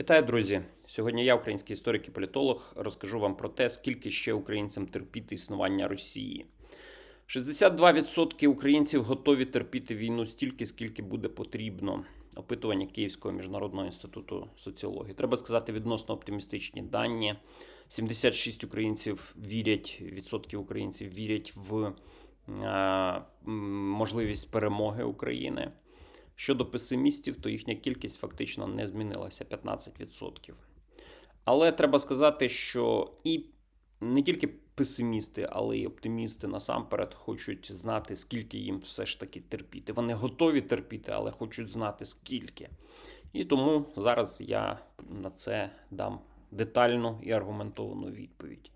Вітаю, друзі! Сьогодні я, український історик і політолог, розкажу вам про те, скільки ще українцям терпіти існування Росії. 62% українців готові терпіти війну стільки, скільки буде потрібно. Опитування Київського міжнародного інституту соціології. Треба сказати, відносно оптимістичні дані. 76 українців вірять, відсотків українців вірять в е, можливість перемоги України. Щодо песимістів, то їхня кількість фактично не змінилася 15%. Але треба сказати, що і не тільки песимісти, але й оптимісти насамперед хочуть знати, скільки їм все ж таки терпіти. Вони готові терпіти, але хочуть знати скільки. І тому зараз я на це дам детальну і аргументовану відповідь.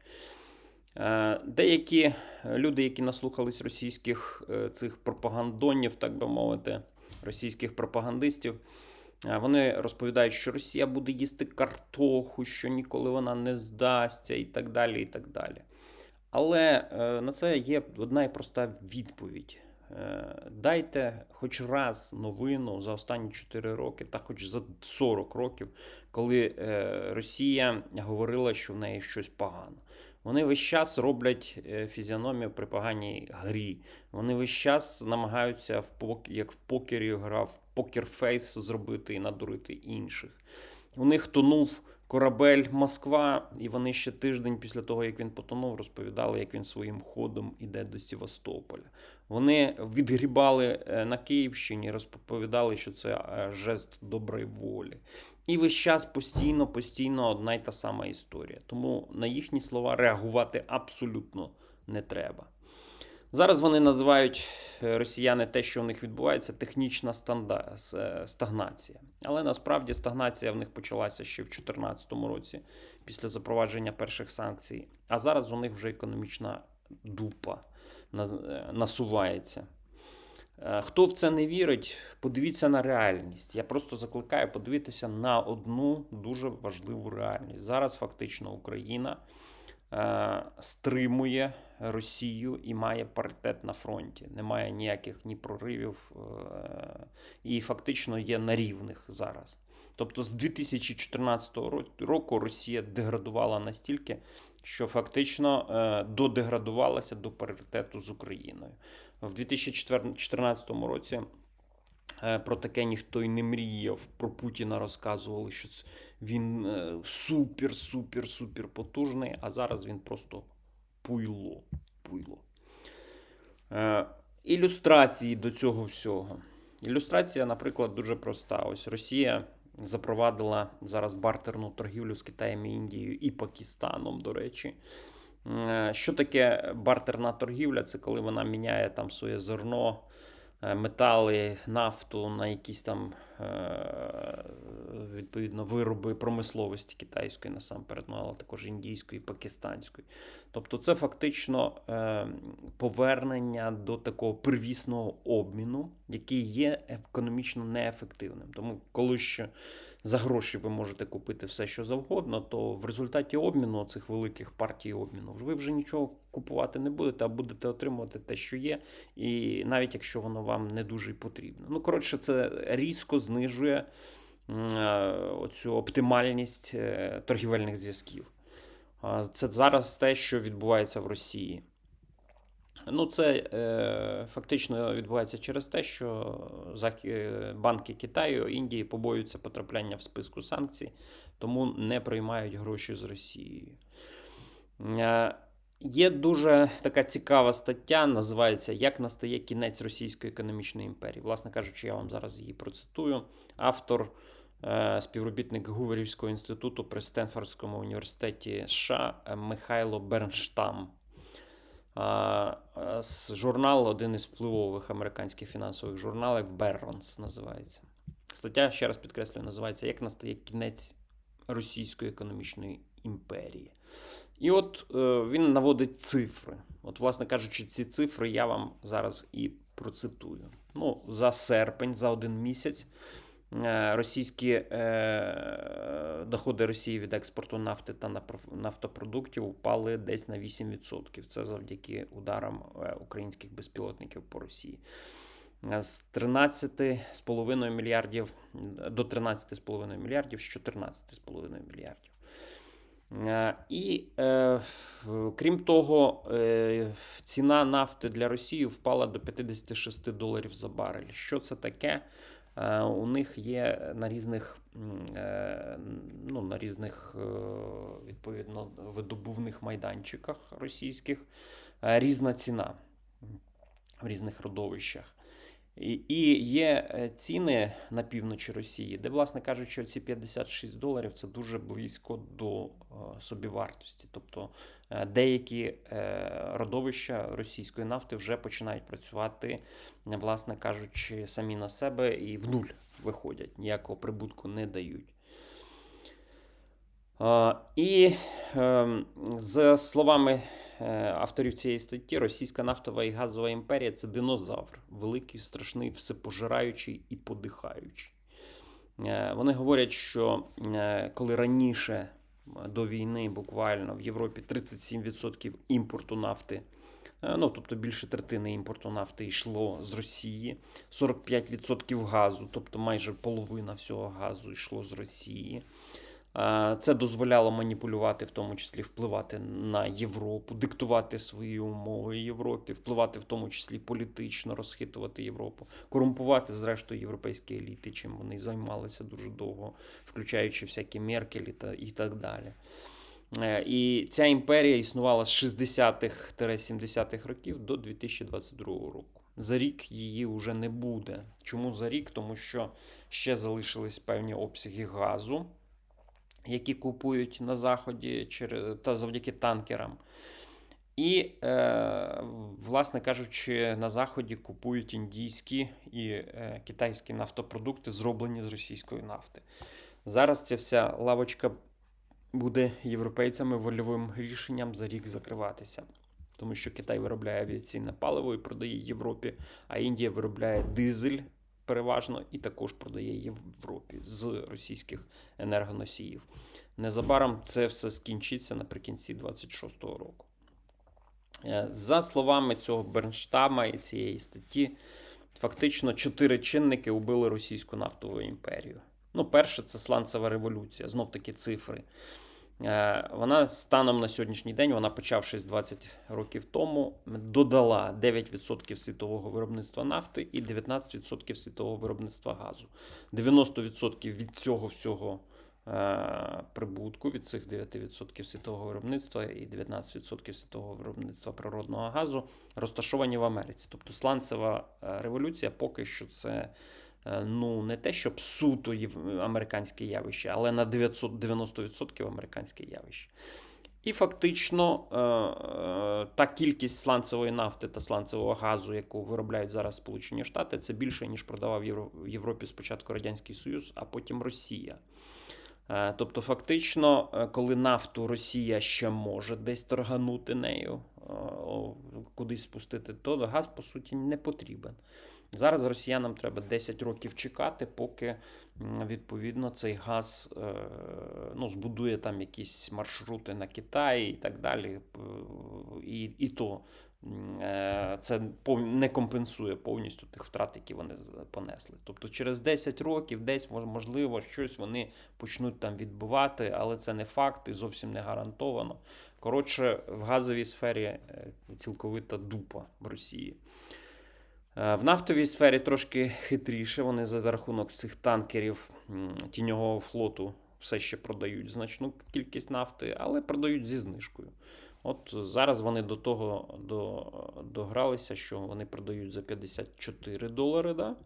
Е, Деякі люди, які наслухались російських е, цих пропагандонів, так би мовити, російських пропагандистів, е, вони розповідають, що Росія буде їсти картоху, що ніколи вона не здасться, і так далі. і так далі. Але е, на це є одна і проста відповідь. Е, Дайте хоч раз новину за останні 4 роки, та хоч за 40 років, коли Росія говорила, що в неї щось погано. Вони весь час роблять е, фізіономію при поганій грі. Вони весь час намагаються, в пок... як в покері грав, покерфейс зробити і надурити інших. У них тонув корабель Москва, і вони ще тиждень після того, як він потонув, розповідали, як він своїм ходом іде до Севастополя. Вони відгрібали е, на Київщині, розповідали, що це е, жест доброї волі. І весь час постійно, постійно одна й та сама історія. Тому на їхні слова реагувати абсолютно не треба. Зараз вони називають е, росіяни те, що в них відбувається, технічна станда... е, стагнація. Але насправді стагнація в них почалася ще в 2014 році, після запровадження перших санкцій. А зараз у них вже економічна дупа е, насувається. Е, Хто в це не вірить, подивіться на реальність. Я просто закликаю подивитися на одну дуже важливу реальність. Зараз фактично Україна е, стримує Росію і має паритет на фронті. Немає ніяких ні проривів е, і фактично є на рівних зараз. Тобто з 2014 року Росія деградувала настільки, що фактично е, додеградувалася до паритету з Україною. В 2014 році е, про таке ніхто й не мріяв. Про Путіна розказували, що він е, супер, супер, супер потужний, а зараз він просто пуйло. пуйло. Е, Ілюстрації до цього всього. Ілюстрація, наприклад, дуже проста. Ось Росія запровадила зараз бартерну торгівлю з Китаєм, і Індією і Пакистаном, до речі. Е, Що таке бартерна торгівля? Це коли вона міняє там своє зерно, е, метали, нафту на якісь там відповідно вироби промисловості китайської насамперед, ну, але також індійської, пакистанської. Тобто це фактично е, повернення до такого первісного обміну, який є економічно неефективним. Тому коли ще за гроші ви можете купити все, що завгодно, то в результаті обміну цих великих партій обміну ви вже нічого купувати не будете, а будете отримувати те, що є, і навіть якщо воно вам не дуже потрібно. Ну, коротше, це різко знижує е, оцю оптимальність е, торгівельних зв'язків. Це зараз те, що відбувається в Росії. Ну, це е, фактично відбувається через те, що е, банки Китаю, Індії побоюються потрапляння в списку санкцій, тому не приймають гроші з Росією. Е, Є дуже така цікава стаття, називається Як настає кінець Російської економічної імперії. Власне кажучи, я вам зараз її процитую. Автор, е, співробітник Гуверівського інституту при Стенфордському університеті США е, Михайло Бернштам. С- Журнал, один із впливових американських фінансових журналів, Берронс називається. Стаття, ще раз підкреслюю, називається Як настає кінець Російської економічної імперії. І от е, він наводить цифри. От, власне кажучи, ці цифри я вам зараз і процитую. Ну, за серпень, за один місяць. е, Російські е, доходи Росії від експорту нафти та нафтопродуктів упали десь на 8%. Це завдяки ударам е, українських безпілотників по Росії. з 13,5 мільярдів до 13,5 мільярдів з 14,5 мільярдів. Е, І е, крім того, е, ціна нафти для Росії впала до 56 доларів за барель. Що це таке? У них є на різних, ну, на різних відповідно видобувних майданчиках російських різна ціна в різних родовищах. І, є е, ціни на півночі Росії, де, власне кажучи, ці 56 доларів це дуже близько до е, собівартості. Тобто е, деякі родовища російської нафти вже починають працювати, власне кажучи, самі на себе і в нуль виходять, ніякого прибутку не дають. І ем, за словами авторів цієї статті, російська нафтова і газова імперія це динозавр, великий, страшний, всепожираючий і подихаючий. Е, Вони говорять, що е, коли раніше е, до війни буквально в Європі 37% імпорту нафти, е, ну тобто більше третини імпорту нафти йшло з Росії, 45% газу, тобто майже половина всього газу йшло з Росії. Е, Це дозволяло маніпулювати, в тому числі впливати на Європу, диктувати свої умови Європі, впливати в тому числі політично, розхитувати Європу, корумпувати, зрештою, європейські еліти, чим вони займалися дуже довго, включаючи всякі Меркелі та і так далі. Е, І ця імперія існувала з 60-х-70-х років до 2022 року. За рік її вже не буде. Чому за рік? Тому що ще залишились певні обсяги газу, які купують на заході через та завдяки танкерам. І, е, власне кажучи, на заході купують індійські і е, китайські нафтопродукти, зроблені з російської нафти. Зараз ця вся лавочка буде європейцями вольовим рішенням за рік закриватися. Тому що Китай виробляє авіаційне паливо і продає Європі, а Індія виробляє дизель переважно і також продає Європі з російських енергоносіїв. Незабаром це все скінчиться наприкінці 26-го року. Е, За словами цього Бернштама і цієї статті, фактично чотири чинники убили російську нафтову імперію. Ну, перше, це сланцева революція, знов таки цифри. Е, Вона станом на сьогоднішній день, вона почавшись 20 років тому, додала 9% світового виробництва нафти і 19% світового виробництва газу. 90% від цього всього е, прибутку, від цих 9% світового виробництва і 19% світового виробництва природного газу розташовані в Америці. Тобто сланцева е, революція поки що це ну, не те, щоб суто американське явище, але на 900 90% американське явище. І фактично е, е, та кількість сланцевої нафти та сланцевого газу, яку виробляють зараз Сполучені Штати, це більше, ніж продавав в Європі спочатку Радянський Союз, а потім Росія. Е, Тобто, фактично, е, коли нафту Росія ще може десь торганути нею, е, кудись спустити, то газ, по суті, не потрібен. Зараз росіянам треба 10 років чекати, поки відповідно цей газ е, ну, збудує там якісь маршрути на Китай і так далі. І, і то е, це не компенсує повністю тих втрат, які вони понесли. Тобто через 10 років десь можливо щось вони почнуть там відбувати, але це не факт і зовсім не гарантовано. Коротше, в газовій сфері е, цілковита дупа в Росії. Е, В нафтовій сфері трошки хитріше. Вони за рахунок цих танкерів тіньового флоту все ще продають значну кількість нафти, але продають зі знижкою. От зараз вони до того до, догралися, що вони продають за 54 долари да,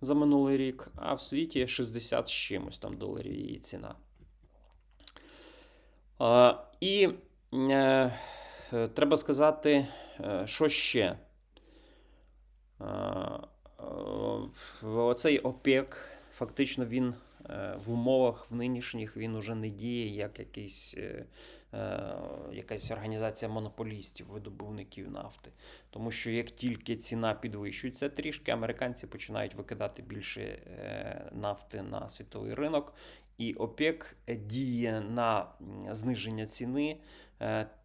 за минулий рік, а в світі 60 з чимось там доларів її ціна. А, і е, е, треба сказати, е, що ще. Е, е, Оцей ОПЕК, фактично, він е, в умовах в нинішніх він уже не діє як якийсь, якась організація монополістів, видобувників нафти. Тому що як тільки ціна підвищується трішки, американці починають викидати більше нафти на світовий ринок. і ОПЕК діє на зниження ціни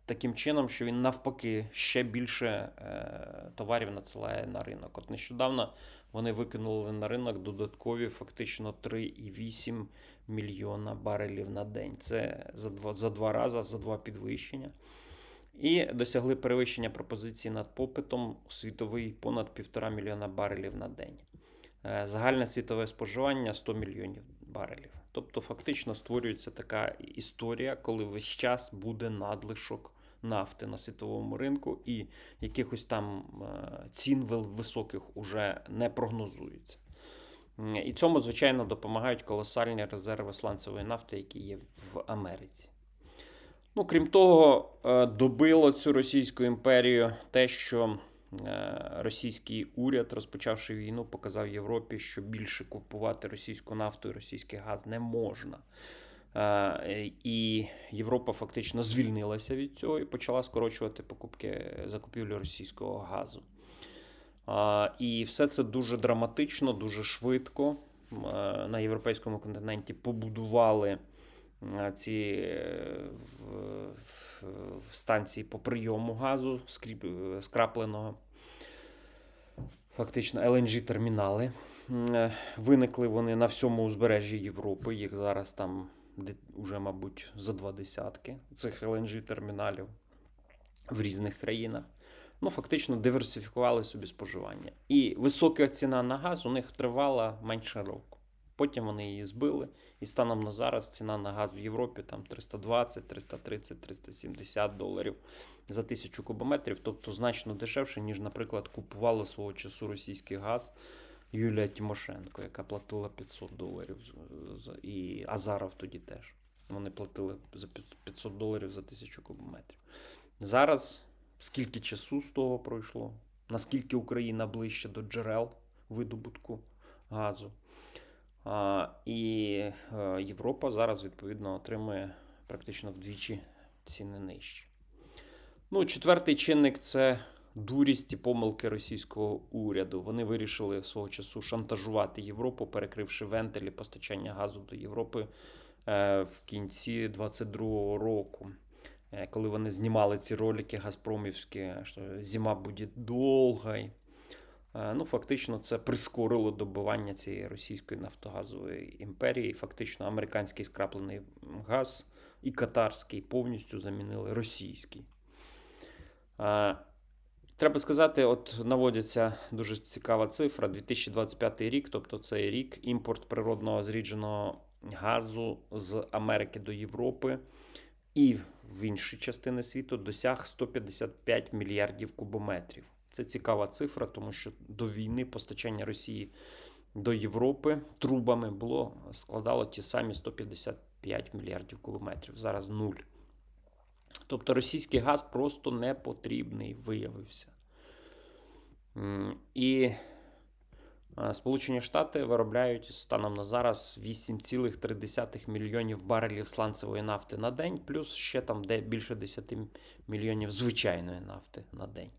таким чином, що він навпаки ще більше е, товарів надсилає на ринок. От нещодавно вони викинули на ринок додаткові фактично 3,8 мільйона барелів на день. Це за два, за два рази, за два підвищення. І досягли перевищення пропозиції над попитом світовий понад 1,5 мільйона барелів на день. Е, Загальне світове споживання 100 мільйонів барелів. Тобто, фактично створюється така історія, коли весь час буде надлишок нафти на світовому ринку, і якихось там е, цін високих уже не прогнозується. І цьому, звичайно, допомагають колосальні резерви сланцевої нафти, які є в Америці. Ну, крім того, е, добило цю Російську імперію те, що російський уряд, розпочавши війну, показав Європі, що більше купувати російську нафту і російський газ не можна. Е, І Європа фактично звільнилася від цього і почала скорочувати покупки закупівлю російського газу. І все це дуже драматично, дуже швидко. Е, На європейському континенті побудували е, ці е, в- в станції по прийому газу е, скрапленого. Фактично LNG-термінали. Е, Виникли вони на всьому узбережжі Європи. Їх зараз там уже, мабуть, за два десятки цих LNG-терміналів в різних країнах. Ну, фактично диверсифікували собі споживання. І висока ціна на газ у них тривала менше року. Потім вони її збили, і станом на зараз ціна на газ в Європі там 320, 330, 370 доларів за тисячу кубометрів, тобто значно дешевше, ніж, наприклад, купувала свого часу російський газ Юлія Тимошенко, яка платила 500 доларів. І Азаров тоді теж. Вони платили за 500 доларів за тисячу кубометрів. Зараз скільки часу з того пройшло? Наскільки Україна ближче до джерел видобутку газу? І е, Європа зараз відповідно отримує практично вдвічі ціни нижчі. Ну, четвертий чинник це дурість і помилки російського уряду. Вони вирішили свого часу шантажувати Європу, перекривши вентилі постачання газу до Європи е, в кінці 22-го року. Е, Коли вони знімали ці ролики Газпромівські, що зима буде довга. Е, Ну, фактично, це прискорило добивання цієї російської нафтогазової імперії. Фактично, американський скраплений газ і катарський повністю замінили російський. Е, Треба сказати, от наводиться дуже цікава цифра: 2025 рік, тобто цей рік, імпорт природного зрідженого газу з Америки до Європи і в інші частини світу досяг 155 мільярдів кубометрів. Це цікава цифра, тому що до війни постачання Росії до Європи трубами було складало ті самі 155 мільярдів кубометрів. Зараз нуль. Тобто російський газ просто не потрібний виявився. І Сполучені Штати виробляють станом на зараз 8,3 мільйонів барелів сланцевої нафти на день, плюс ще там де більше 10 мільйонів звичайної нафти на день.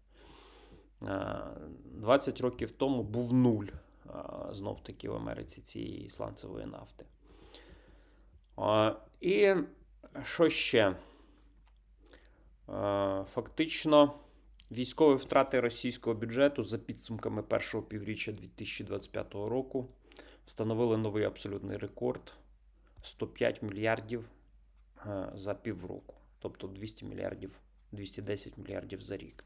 А, 20 років тому був нуль знов таки в Америці цієї сланцевої нафти. І що ще? Е, Фактично, військові втрати російського бюджету за підсумками першого півріччя 2025 року встановили новий абсолютний рекорд 105 мільярдів е, за півроку, тобто 200 мільярдів, 210 мільярдів за рік.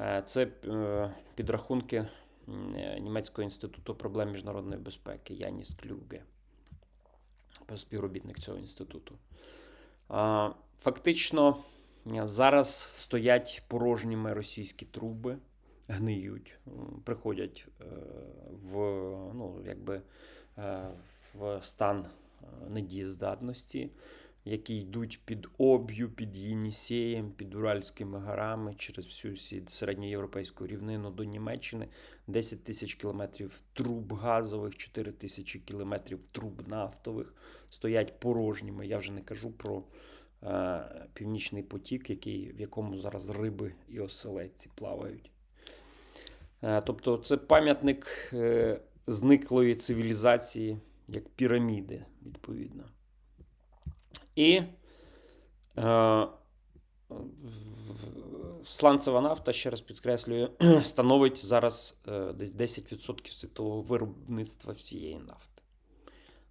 Е, Це е, підрахунки е, Німецького інституту проблем міжнародної безпеки Яніс Клюге, співробітник цього інституту. Фактично, зараз стоять порожніми російські труби, гниють, приходять в, ну, якби, в стан недієздатності, які йдуть під Об'ю, під Єнісеєм, під Уральськими горами через всю середньоєвропейську рівнину до Німеччини. 10 тисяч кілометрів труб газових, 4 тисячі кілометрів труб нафтових стоять порожніми. Я вже не кажу про е, північний потік, який, в якому зараз риби і оселедці плавають. Е, тобто, це пам'ятник е, зниклої цивілізації, як піраміди, відповідно. І е, сланцева нафта, ще раз підкреслюю, становить зараз е, десь 10% світового виробництва всієї нафти.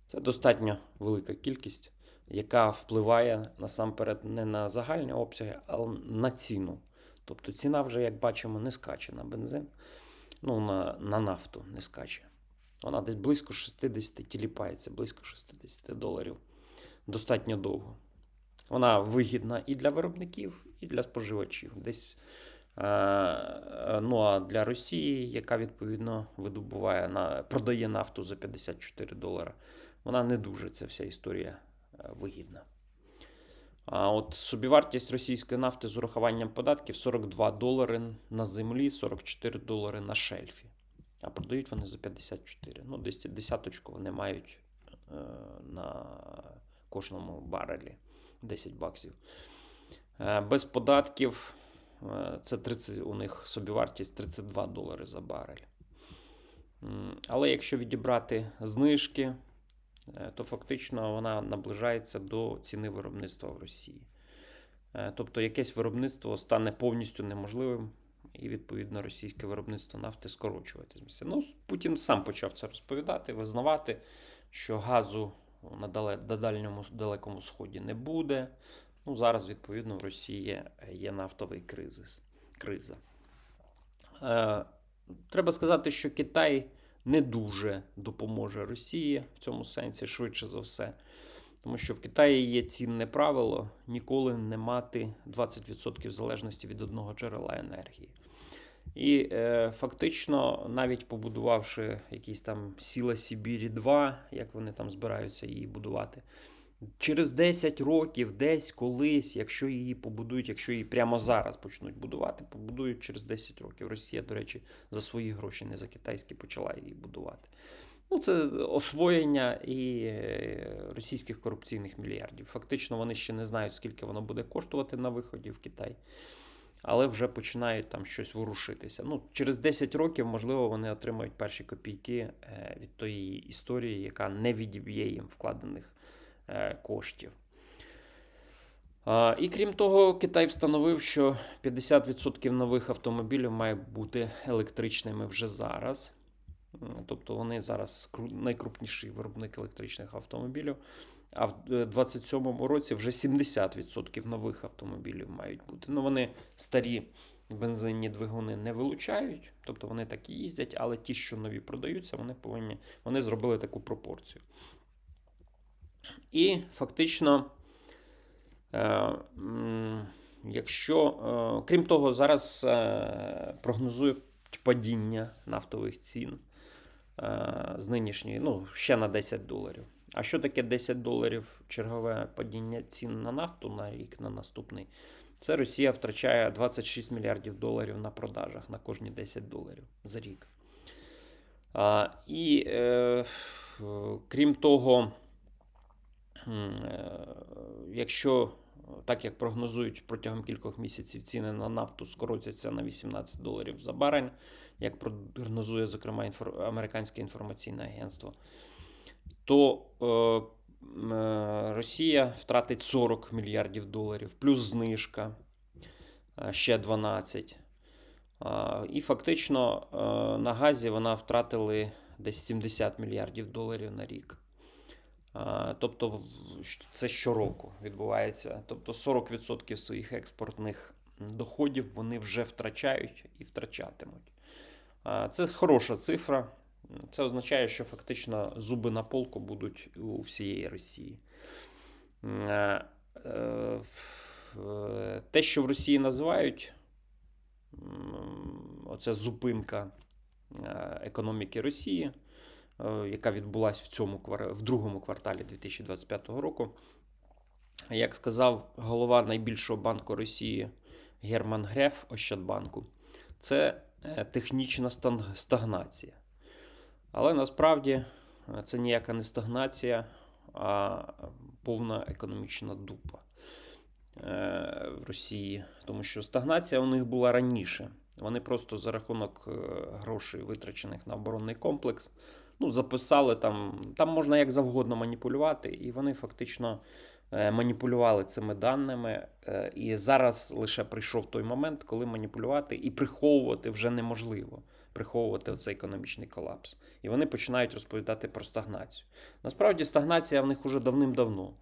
Це достатньо велика кількість, яка впливає насамперед не на загальні обсяги, а на ціну. Тобто ціна вже, як бачимо, не скаче на бензин, ну, на, на нафту не скаче. Вона десь близько 60 тіліпається, близько 60 доларів. Достатньо довго. Вона вигідна і для виробників, і для споживачів. Десь, е, е, ну а для Росії, яка відповідно видобуває на, продає нафту за 54 долара, вона не дуже ця вся історія е, вигідна. А от собівартість російської нафти з урахуванням податків 42 долари на землі, 44 долари на шельфі. А продають вони за 54. Ну, десь десяточку вони мають е, на кожному барелі 10 баксів. Е, без податків е, це 30, у них собівартість 32 долари за барель. Але якщо відібрати знижки, е, то фактично вона наближається до ціни виробництва в Росії. Тобто якесь виробництво стане повністю неможливим, і відповідно російське виробництво нафти скорочуватиметься. Ну, Путін сам почав це розповідати, визнавати, що газу на дальньому далекому сході не буде. Ну, зараз, відповідно, в Росії є нафтовий кризис, криза. Е, треба сказати, що Китай не дуже допоможе Росії в цьому сенсі, швидше за все. Тому що в Китаї є цінне правило ніколи не мати 20% залежності від одного джерела енергії. І е, фактично, навіть побудувавши якісь там Сіла Сибірі 2, як вони там збираються її будувати, через 10 років, десь колись, якщо її побудують, якщо її прямо зараз почнуть будувати, побудують через 10 років. Росія, до речі, за свої гроші, не за китайські, почала її будувати. Ну, це освоєння і е, російських корупційних мільярдів. Фактично, вони ще не знають, скільки воно буде коштувати на виході в Китай, але вже починають там щось ворушитися. Ну, через 10 років, можливо, вони отримають перші копійки е, від тої історії, яка не відіб'є їм вкладених е, коштів. І крім того, Китай встановив, що 50% нових автомобілів має бути електричними вже зараз. Тобто вони зараз найкрупніший виробник електричних автомобілів. А в 2027 році вже 70% нових автомобілів мають бути. Ну, вони старі бензинні двигуни не вилучають, тобто вони так і їздять, але ті, що нові продаються, вони повинні, вони зробили таку пропорцію. І фактично, е, якщо, е, крім того, зараз е, прогнозують падіння нафтових цін е, з нинішньої, ну, ще на 10 доларів. А що таке 10 доларів чергове падіння цін на нафту на рік, на наступний? Це Росія втрачає 26 мільярдів доларів на продажах на кожні 10 доларів за рік. А, і е, крім того, е, якщо так як прогнозують протягом кількох місяців ціни на нафту скоротяться на 18 доларів за барель, як прогнозує, зокрема, інфор... американське інформаційне агентство, то е, е, Росія втратить 40 мільярдів доларів, плюс знижка е, ще 12. А, І фактично е, на газі вона втратили десь 70 мільярдів доларів на рік. Тобто це щороку відбувається. Тобто 40% своїх експортних доходів вони вже втрачають і втрачатимуть. Це хороша цифра. Це означає, що фактично зуби на полку будуть у всієї Росії. Е, е, е, Те, що в Росії називають оця зупинка економіки Росії, яка відбулася в цьому в другому кварталі 2025 року. Як сказав голова найбільшого банку Росії Герман Греф Ощадбанку, це технічна стагнація. Але насправді е, це ніяка не стагнація, а повна економічна дупа е, в Росії. Тому що стагнація у них була раніше. Вони просто за рахунок е, грошей, витрачених на оборонний комплекс, ну, записали там, там можна як завгодно маніпулювати, і вони фактично маніпулювали цими даними. І зараз лише прийшов той момент, коли маніпулювати і приховувати вже неможливо. Приховувати оцей економічний колапс. І вони починають розповідати про стагнацію. Насправді, стагнація в них уже давним-давно.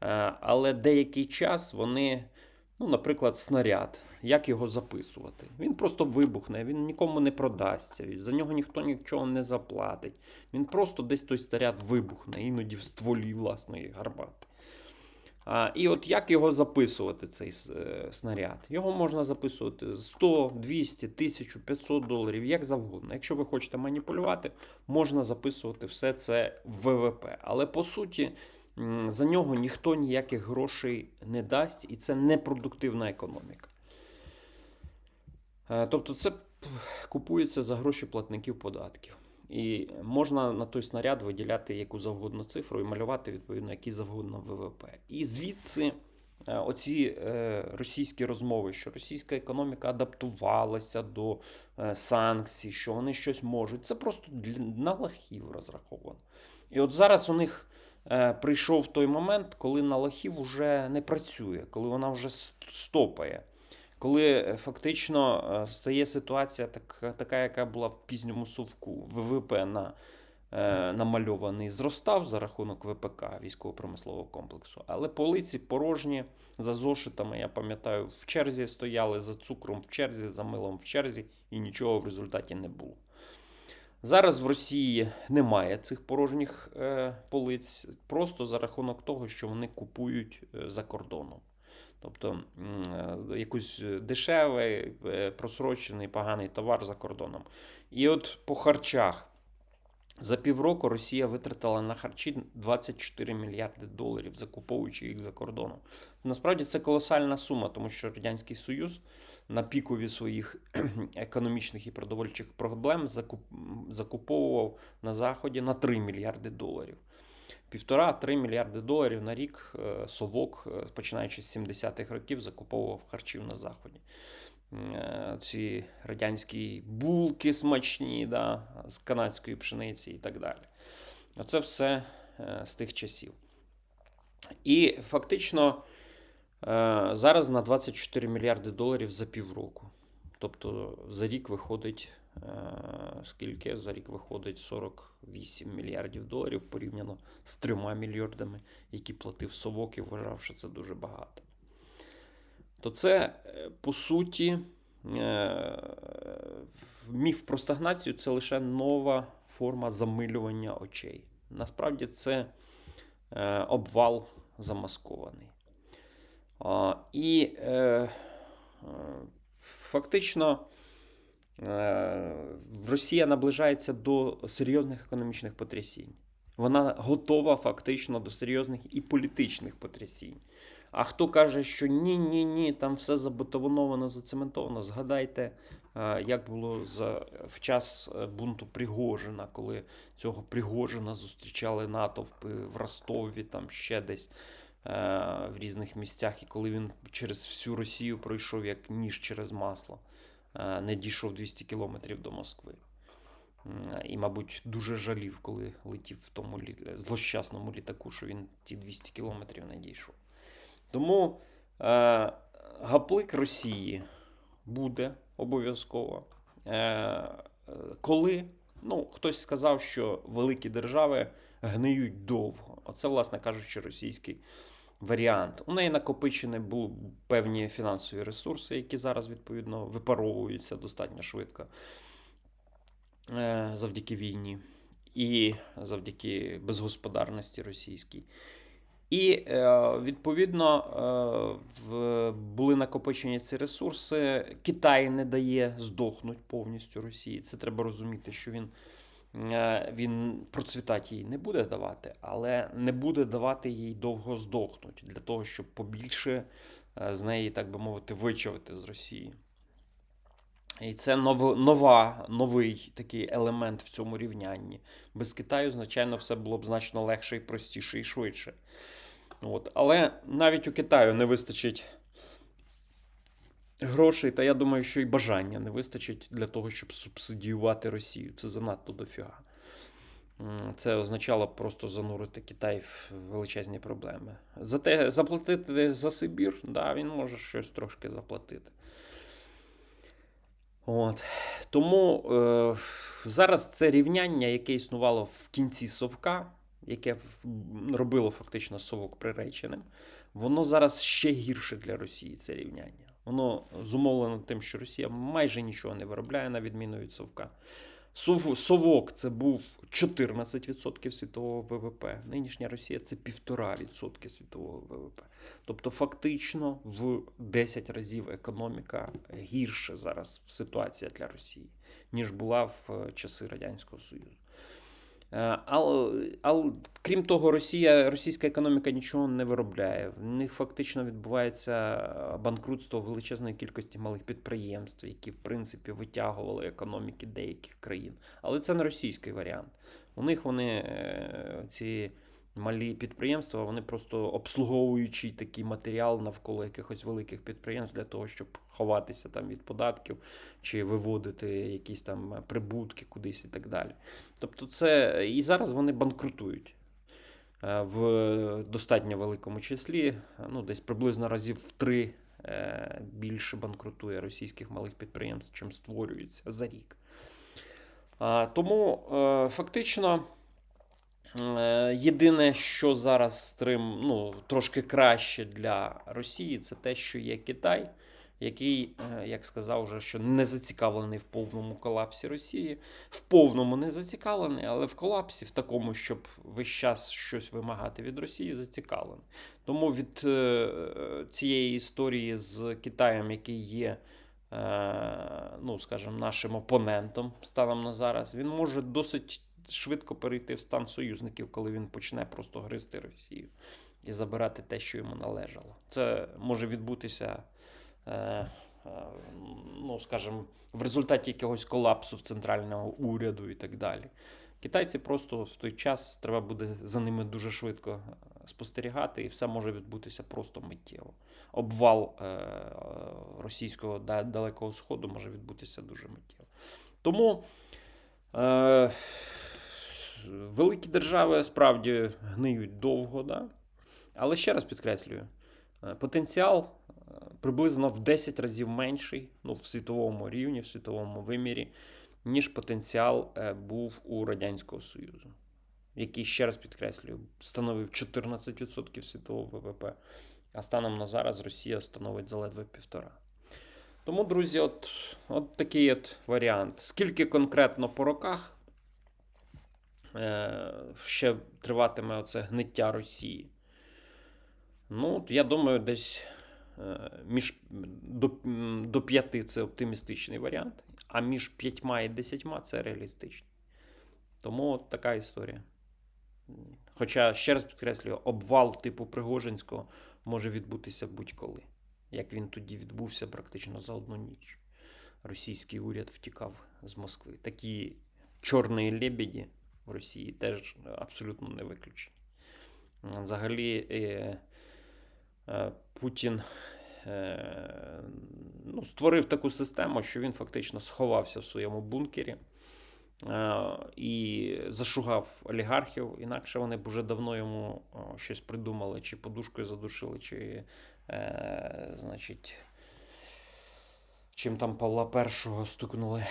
Е, Але деякий час вони, ну, наприклад, снаряд, як його записувати? Він просто вибухне, він нікому не продасться, за нього ніхто нічого не заплатить. Він просто десь той снаряд вибухне, іноді в стволі власної гармати. А, і от як його записувати, цей е, снаряд? Його можна записувати 100, 200, 1000, 500 доларів, як завгодно. Якщо ви хочете маніпулювати, можна записувати все це в ВВП. Але по суті, за нього ніхто ніяких грошей не дасть, і це непродуктивна економіка. Е, Тобто, це купується за гроші платників податків. І можна на той снаряд виділяти яку завгодно цифру і малювати відповідно який завгодно ВВП. І звідси е, оці е, російські розмови, що російська економіка адаптувалася до е, санкцій, що вони щось можуть. Це просто на лахів розраховано. І от зараз у них прийшов той момент, коли на лахів вже не працює, коли вона вже стопає коли е, фактично е, стає ситуація так, така, яка була в пізньому совку, ВВП на, е, намальований зростав за рахунок ВПК військово-промислового комплексу, але полиці порожні за зошитами, я пам'ятаю, в черзі стояли за цукром в черзі, за милом в черзі, і нічого в результаті не було. Зараз в Росії немає цих порожніх полиць, просто за рахунок того, що вони купують за кордоном. Тобто е, якийсь дешевий, е, просрочений, поганий товар за кордоном. І от по харчах. За півроку Росія витратила на харчі 24 мільярди доларів, закуповуючи їх за кордоном. Насправді це колосальна сума, тому що Радянський Союз на пікові своїх економічних і продовольчих проблем закуповував на Заході на 3 мільярди доларів. Півтора-три мільярди доларів на рік е, совок, е, починаючи з 70-х років, закуповував харчів на Заході. Е, Ці радянські булки смачні да, з канадської пшениці і так далі. Оце все з тих часів. І фактично зараз на 24 мільярди доларів за півроку. Тобто за рік виходить, скільки за рік виходить 48 мільярдів доларів порівняно з 3 мільярдами, які платив Совок і вважав, що це дуже багато. То це, е, по суті, е, міф про стагнацію це лише нова форма замилювання очей. Насправді це е, обвал замаскований. І е, е, фактично е, Росія наближається до серйозних економічних потрясінь. Вона готова фактично до серйозних і політичних потрясінь. А хто каже, що ні, ні, ні, там все забетоновано, зацементовано. Згадайте, е, як було за, в час е, бунту Пригожина, коли цього Пригожина зустрічали натовпи в Ростові, там ще десь е, в різних місцях, і коли він через всю Росію пройшов як ніж через масло, е, не дійшов 200 кілометрів до Москви. І, мабуть, дуже жалів, коли летів в тому лі- злощасному літаку, що він ті 200 кілометрів не дійшов. Тому е, гаплик Росії буде обов'язково. Е, е, коли ну, хтось сказав, що великі держави гниють довго. Оце, власне кажучи, російський варіант. У неї накопичені були певні фінансові ресурси, які зараз відповідно випаровуються достатньо швидко е, завдяки війні і завдяки безгосподарності російській. І е, відповідно е, були накопичені ці ресурси. Китай не дає здохнути повністю Росії. Це треба розуміти, що він, він процвітати їй не буде давати, але не буде давати їй довго здохнути для того, щоб побільше е, з неї, так би мовити, вичавити з Росії. І це нов, нова, новий такий елемент в цьому рівнянні. Без Китаю, звичайно, все було б значно легше і простіше і швидше. От. Але навіть у Китаю не вистачить грошей, та я думаю, що і бажання не вистачить для того, щоб субсидіювати Росію. Це занадто дофіга. Це означало просто занурити Китай в величезні проблеми. Зате заплатити за Сибір, да, він може щось трошки заплатити. От. Тому е, зараз це рівняння, яке існувало в кінці совка, яке робило фактично совок приреченим, воно зараз ще гірше для Росії, це рівняння. Воно зумовлено тим, що Росія майже нічого не виробляє, на відміну від совка. Сов- Совок це був 14% світового ВВП. Нинішня Росія це 1,5% світового ВВП. Тобто, фактично в 10 разів економіка гірше зараз ситуація для Росії, ніж була в е, часи Радянського Союзу. Е, Але, крім того, Росія, російська економіка нічого не виробляє. В них фактично відбувається е, банкрутство величезної кількості малих підприємств, які, в принципі, витягували економіки деяких країн. Але це не російський варіант. У них вони е, ці малі підприємства, вони просто обслуговуючий такий матеріал навколо якихось великих підприємств для того, щоб ховатися там від податків чи виводити якісь там прибутки кудись і так далі. Тобто, це і зараз вони банкрутують. е, В достатньо великому числі, ну десь приблизно разів в три е, більше банкрутує російських малих підприємств, чим створюється за рік. Тому е, фактично єдине, що зараз стрим, ну, трошки краще для Росії, це те, що є Китай, який, е, як сказав, вже, що не зацікавлений в повному колапсі Росії. В повному не зацікавлений, але в колапсі, в такому, щоб весь час щось вимагати від Росії, зацікавлений. Тому від е, цієї історії з Китаєм, який є е, ну, скажімо, нашим опонентом станом на зараз, він може досить швидко перейти в стан союзників, коли він почне просто гризти Росію і забирати те, що йому належало. Це може відбутися, е, е, ну, скажімо, в результаті якогось колапсу центрального уряду і так далі. Китайці просто в той час треба буде за ними дуже швидко е, спостерігати, і все може відбутися просто миттєво. Обвал російського далекого сходу може відбутися дуже миттєво. Тому великі держави справді гниють довго, да? але ще раз підкреслюю: е, потенціал е, приблизно в 10 разів менший ну, в світовому рівні, в світовому вимірі, ніж потенціал е, був у Радянського Союзу, який, ще раз підкреслюю, становив 14% світового ВВП, а станом на зараз Росія становить заледве півтора. Тому, друзі, от, от такий от варіант. Скільки конкретно по роках ще триватиме оце гниття Росії? Ну, я думаю, десь е, між до, до 5 це оптимістичний варіант, а між 5 і 10 це реалістичний. Тому от така історія. Хоча, ще раз підкреслюю, обвал типу Пригожинського може відбутися будь-коли. Як він тоді відбувся практично за одну ніч. Російський уряд втікав з Москви. Такі чорні лебеді в Росії теж абсолютно не виключені. Взагалі, е, е, Путін е, ну, створив таку систему, що він фактично сховався в своєму бункері е, і зашугав олігархів, інакше вони б уже давно йому щось придумали, чи подушкою задушили, чи, е, значить, чим там Павла І стукнули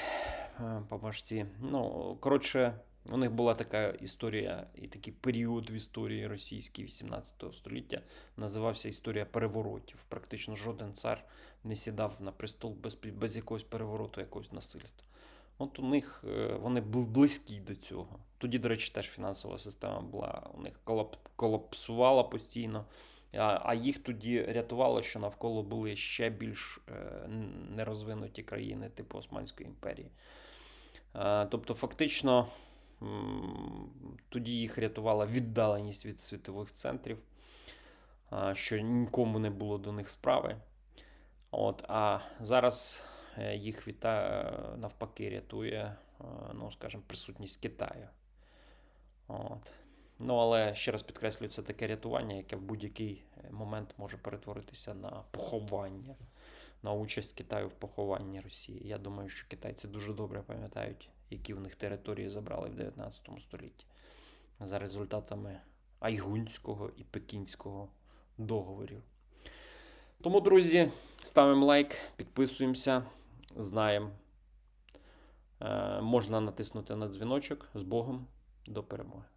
е, по башці. Ну, коротше, у них була така історія і такий період в історії російській 18 століття називався історія переворотів. Практично жоден цар не сідав на престол без, без якогось перевороту, якогось насильства. От у них е, вони близькі до цього. Тоді, до речі, теж фінансова система була у них колап, колапсувала постійно. А, їх тоді рятувало, що навколо були ще більш е, нерозвинуті країни, типу Османської імперії. Е, тобто, фактично, тоді їх рятувала віддаленість від світових центрів, що нікому не було до них справи. От, а зараз е, їх віта, е, навпаки рятує, е, ну, скажімо, присутність Китаю. От. Ну, але ще раз підкреслюю, це таке рятування, яке в будь-який момент може перетворитися на поховання, на участь Китаю в похованні Росії. Я думаю, що китайці дуже добре пам'ятають, які в них території забрали в 19 столітті. за результатами Айгунського і Пекінського договорів. Тому, друзі, ставимо лайк, підписуємося, знаємо. Е, можна натиснути на дзвіночок з Богом. До перемоги.